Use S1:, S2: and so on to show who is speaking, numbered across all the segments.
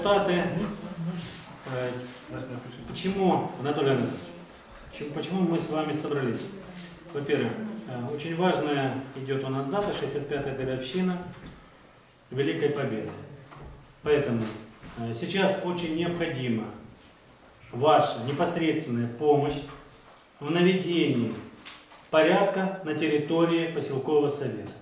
S1: депутаты, э, почему, Анатолий Анатольевич, почему- почему мы с вами собрались? Во-первых, э, очень важная идет у нас дата, 65-я годовщина Великой Победы. Поэтому э, сейчас очень необходима ваша непосредственная помощь в наведении порядка на территории поселкового совета.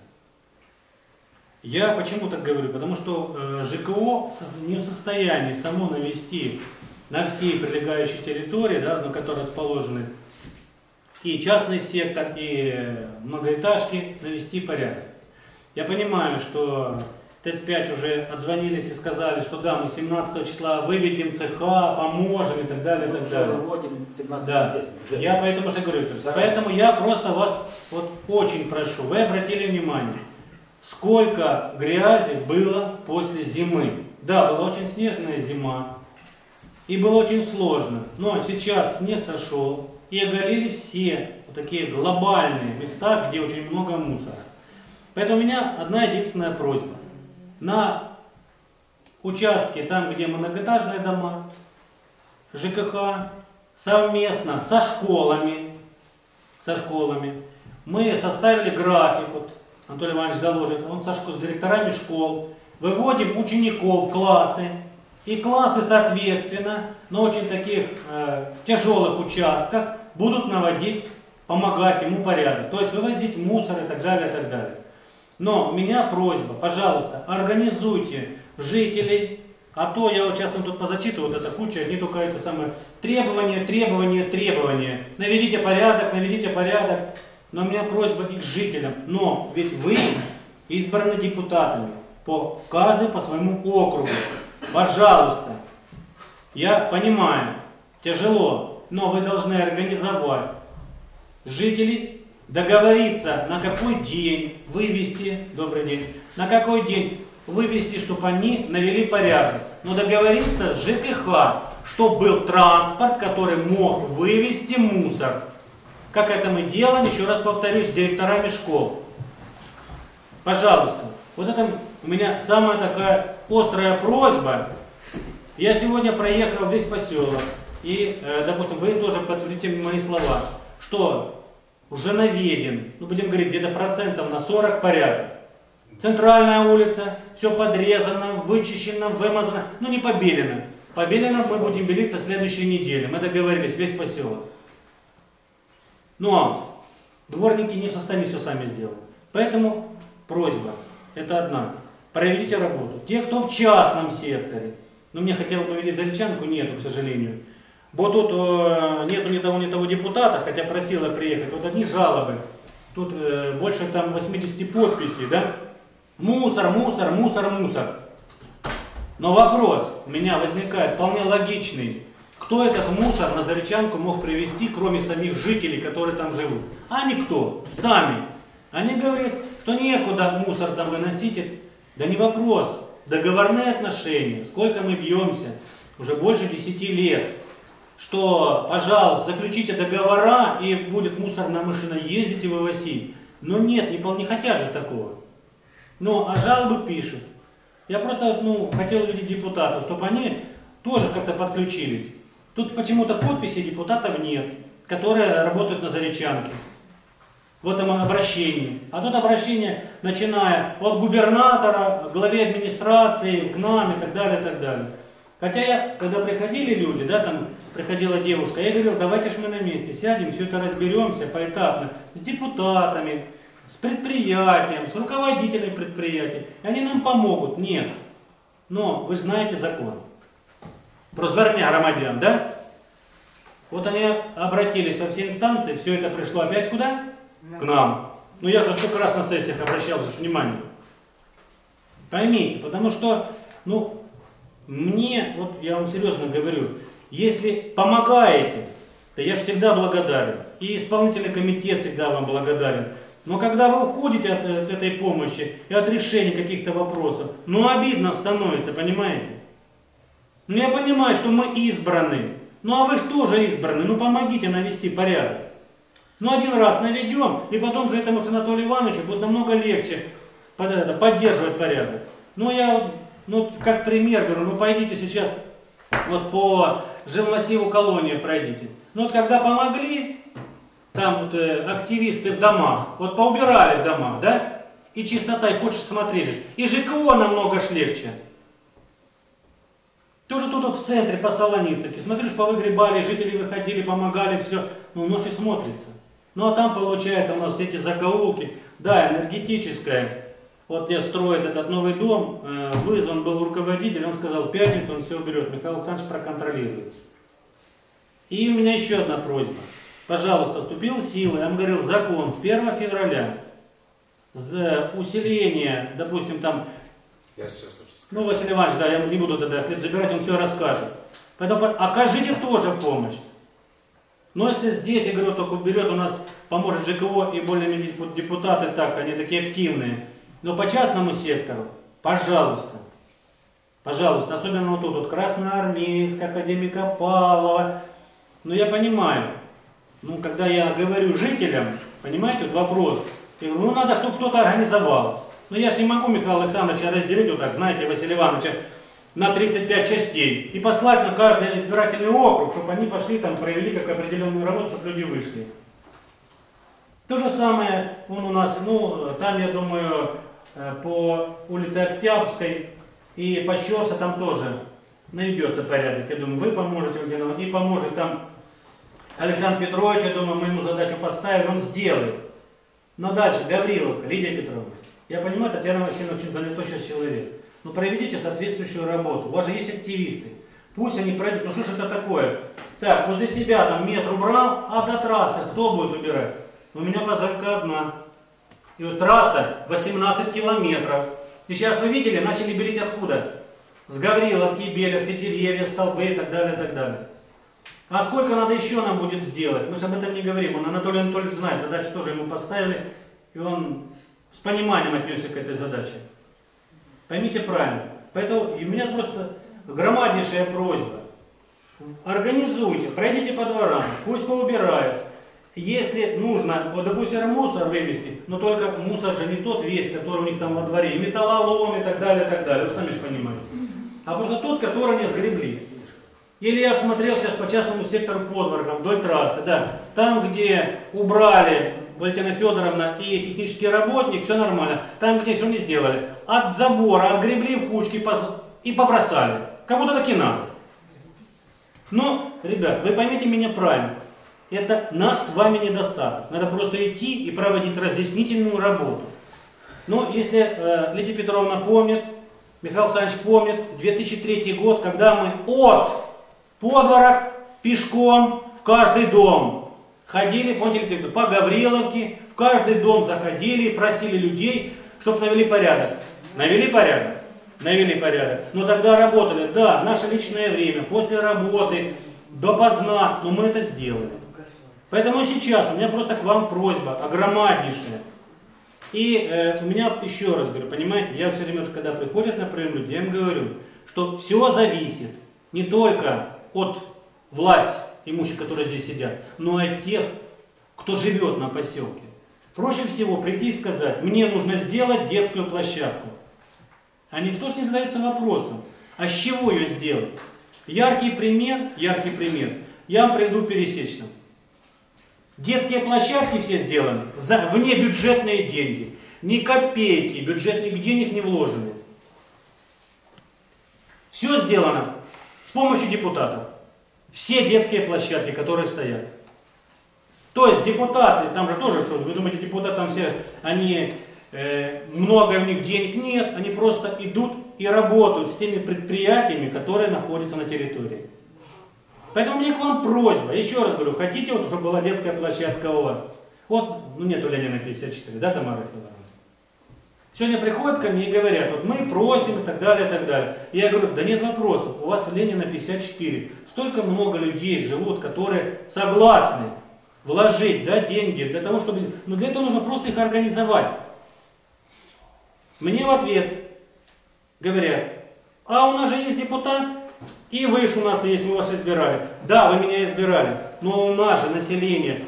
S1: Я почему так говорю? Потому что э, ЖКО не в состоянии само навести на всей прилегающей территории, да, на которой расположены и частный сектор, и многоэтажки, навести порядок. Я понимаю, что ТЭЦ-5 уже отзвонились и сказали, что да, мы 17 числа выведем цеха, поможем и так далее, и так
S2: Уже
S1: далее.
S2: выводим 17
S1: Да,
S2: уже.
S1: я поэтому же говорю.
S2: Заранее.
S1: Поэтому я просто вас вот очень прошу, вы обратили внимание, сколько грязи было после зимы. Да, была очень снежная зима, и было очень сложно. Но сейчас снег сошел, и оголили все вот такие глобальные места, где очень много мусора. Поэтому у меня одна единственная просьба. На участке, там, где многоэтажные дома, ЖКХ, совместно со школами, со школами, мы составили график, вот Анатолий Иванович доложит, он со с директорами школ, выводим учеников в классы, и классы, соответственно, на очень таких э, тяжелых участках будут наводить, помогать ему порядок. То есть вывозить мусор и так далее, и так далее. Но меня просьба, пожалуйста, организуйте жителей, а то я вот сейчас вот тут позачитываю, вот эта куча, не только это самое, требования, требования, требования. Наведите порядок, наведите порядок. Но у меня просьба и к жителям. Но ведь вы избраны депутатами, по, каждый по своему округу. Пожалуйста, я понимаю, тяжело, но вы должны организовать жителей, договориться, на какой день вывести, добрый день, на какой день вывести, чтобы они навели порядок. Но договориться с ЖКХ, чтобы был транспорт, который мог вывести мусор. Как это мы делаем, еще раз повторюсь, с директорами школ. Пожалуйста, вот это у меня самая такая острая просьба. Я сегодня проехал весь поселок, и, э, допустим, вы тоже подтвердите мои слова, что уже наведен, ну будем говорить, где-то процентов на 40 порядок. Центральная улица, все подрезано, вычищено, вымазано, ну не побелено. Побелено мы будем белиться в следующей неделе. Мы договорились, весь поселок. Но дворники не в состоянии все сами сделать. Поэтому просьба, это одна, проведите работу. Те, кто в частном секторе, ну мне хотелось бы видеть заречанку, нету, к сожалению. Вот тут э, нету ни того, ни того депутата, хотя просила приехать. Вот одни жалобы. Тут э, больше там 80 подписей, да? Мусор, мусор, мусор, мусор. Но вопрос у меня возникает вполне логичный. Кто этот мусор на Заречанку мог привезти, кроме самих жителей, которые там живут? А никто, сами. Они говорят, что некуда мусор там выносить. Да не вопрос. Договорные отношения, сколько мы бьемся, уже больше 10 лет, что, пожалуйста, заключите договора, и будет мусорная машина ездить и вывозить. Но нет, не, не хотят же такого. Ну, а жалобы пишут. Я просто ну, хотел увидеть депутатов, чтобы они тоже как-то подключились. Тут почему-то подписи депутатов нет, которые работают на Заречанке. В этом обращении. А тут обращение, начиная от губернатора, главе администрации, к нам и так далее, и так далее. Хотя я, когда приходили люди, да, там приходила девушка, я говорил, давайте ж мы на месте сядем, все это разберемся поэтапно, с депутатами, с предприятием, с руководителями предприятий. И они нам помогут. Нет. Но вы знаете закон. Про зверня громадян, да? Вот они обратились во все инстанции, все это пришло опять куда? К нам. Ну я же сколько раз на сессиях обращался внимание. Поймите, потому что, ну, мне, вот я вам серьезно говорю, если помогаете, то я всегда благодарен. И исполнительный комитет всегда вам благодарен. Но когда вы уходите от, от этой помощи и от решения каких-то вопросов, ну обидно становится, понимаете? Ну я понимаю, что мы избраны. Ну а вы же тоже избраны. Ну помогите навести порядок. Ну один раз наведем, и потом же этому Анатолию Ивановичу будет намного легче под это, поддерживать порядок. Ну я Ну, как пример, говорю, ну пойдите сейчас вот по жилмассиву колонии пройдите. Ну вот когда помогли, там вот, э, активисты в домах, вот поубирали в домах, да? И чистота, и хочешь смотреть. И ЖКО намного легче. Тоже тут вот в центре, по Солоницыке. Смотришь, повыгребали, жители выходили, помогали, все. Ну, нож и смотрится. Ну, а там, получается, у нас все эти закоулки. Да, энергетическая. Вот я строит этот новый дом, э, вызван был руководитель, он сказал, в пятницу он все уберет. Михаил Александрович проконтролирует. И у меня еще одна просьба. Пожалуйста, вступил в силу, я вам говорил, закон с 1 февраля за усиление, допустим, там,
S2: Я сейчас расскажу.
S1: ну, Василий Иванович, да, я не буду тогда хлеб забирать, он все расскажет. Поэтому окажите тоже помощь. Но если здесь, я говорю, только берет у нас, поможет ЖКО и более-менее депутаты так, они такие активные. Но по частному сектору, пожалуйста, пожалуйста, особенно вот тут, вот Красноармейск, Академика Павлова. Но я понимаю, ну, когда я говорю жителям, понимаете, вот вопрос, я говорю, ну, надо, чтобы кто-то организовал. Но я же не могу Михаила Александровича разделить вот так, знаете, Василия Ивановича, на 35 частей и послать на каждый избирательный округ, чтобы они пошли там, провели как определенную работу, чтобы люди вышли. То же самое он у нас, ну, там, я думаю, э, по улице Октябрьской и по Щерса там тоже найдется порядок. Я думаю, вы поможете, и поможет там Александр Петрович, я думаю, мы ему задачу поставили, он сделает. Но дальше, Гавриловка, Лидия Петровна. Я понимаю, Татьяна Васильевна очень занятой сейчас человек. Но проведите соответствующую работу. У вас же есть активисты. Пусть они пройдут. Ну что ж это такое? Так, возле себя там метр убрал, а до трассы кто будет убирать? У меня позырка одна. И вот трасса 18 километров. И сейчас вы видели, начали берить откуда? С Гавриловки, Белят, все деревья, столбы и так далее, и так далее. А сколько надо еще нам будет сделать? Мы же об этом не говорим. Он Анатолий Анатольевич знает, задачу тоже ему поставили, и он с пониманием отнесся к этой задаче. Поймите правильно. Поэтому и у меня просто громаднейшая просьба. Организуйте, пройдите по дворам, пусть поубирают. Если нужно, вот допустим, мусор вывести, но только мусор же не тот весь, который у них там во дворе, металлолом и так далее, и так далее, вы сами же понимаете. А просто тот, который они сгребли. Или я смотрел сейчас по частному сектору подворкам вдоль трассы, да, там, где убрали Валентина Федоровна и технический работник, все нормально. Там, где все не сделали. От забора отгребли в кучки и побросали. Как будто так и надо. Но, ребят, вы поймите меня правильно. Это наш с вами недостаток. Надо просто идти и проводить разъяснительную работу. Но если э, Лидия Петровна помнит, Михаил Александрович помнит, 2003 год, когда мы от подворок пешком в каждый дом ходили, помните, по Гавриловке, в каждый дом заходили, просили людей, чтобы навели порядок. Навели порядок? Навели порядок. Но тогда работали, да, наше личное время, после работы, допоздна, но мы это сделали. Поэтому сейчас у меня просто к вам просьба, огромнейшая. И э, у меня еще раз говорю, понимаете, я все время, когда приходят на прием люди, я им говорю, что все зависит не только от власти имущих, которые здесь сидят, но и от тех, кто живет на поселке. Проще всего прийти и сказать, мне нужно сделать детскую площадку. А никто же не задается вопросом, а с чего ее сделать? Яркий пример, яркий пример. Я вам приведу пересечным. Детские площадки все сделаны за внебюджетные деньги. Ни копейки бюджетных денег не вложены. Все сделано с помощью депутатов. Все детские площадки, которые стоят. То есть депутаты, там же тоже что, вы думаете, депутаты там все, они, э, много у них денег нет, они просто идут и работают с теми предприятиями, которые находятся на территории. Поэтому у меня к вам просьба, еще раз говорю, хотите, вот, чтобы была детская площадка у вас? Вот, ну нету Ленина 54, да, Тамара Федоровна? Сегодня приходят ко мне и говорят, вот мы просим и так далее, и так далее. Я говорю, да нет вопросов, у вас Ленина 54. Столько много людей живут, которые согласны вложить да, деньги для того, чтобы... Но для этого нужно просто их организовать. Мне в ответ говорят, а у нас же есть депутат, и вы же у нас есть, мы вас избирали. Да, вы меня избирали, но у нас же население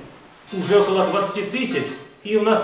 S1: уже около 20 тысяч, и у нас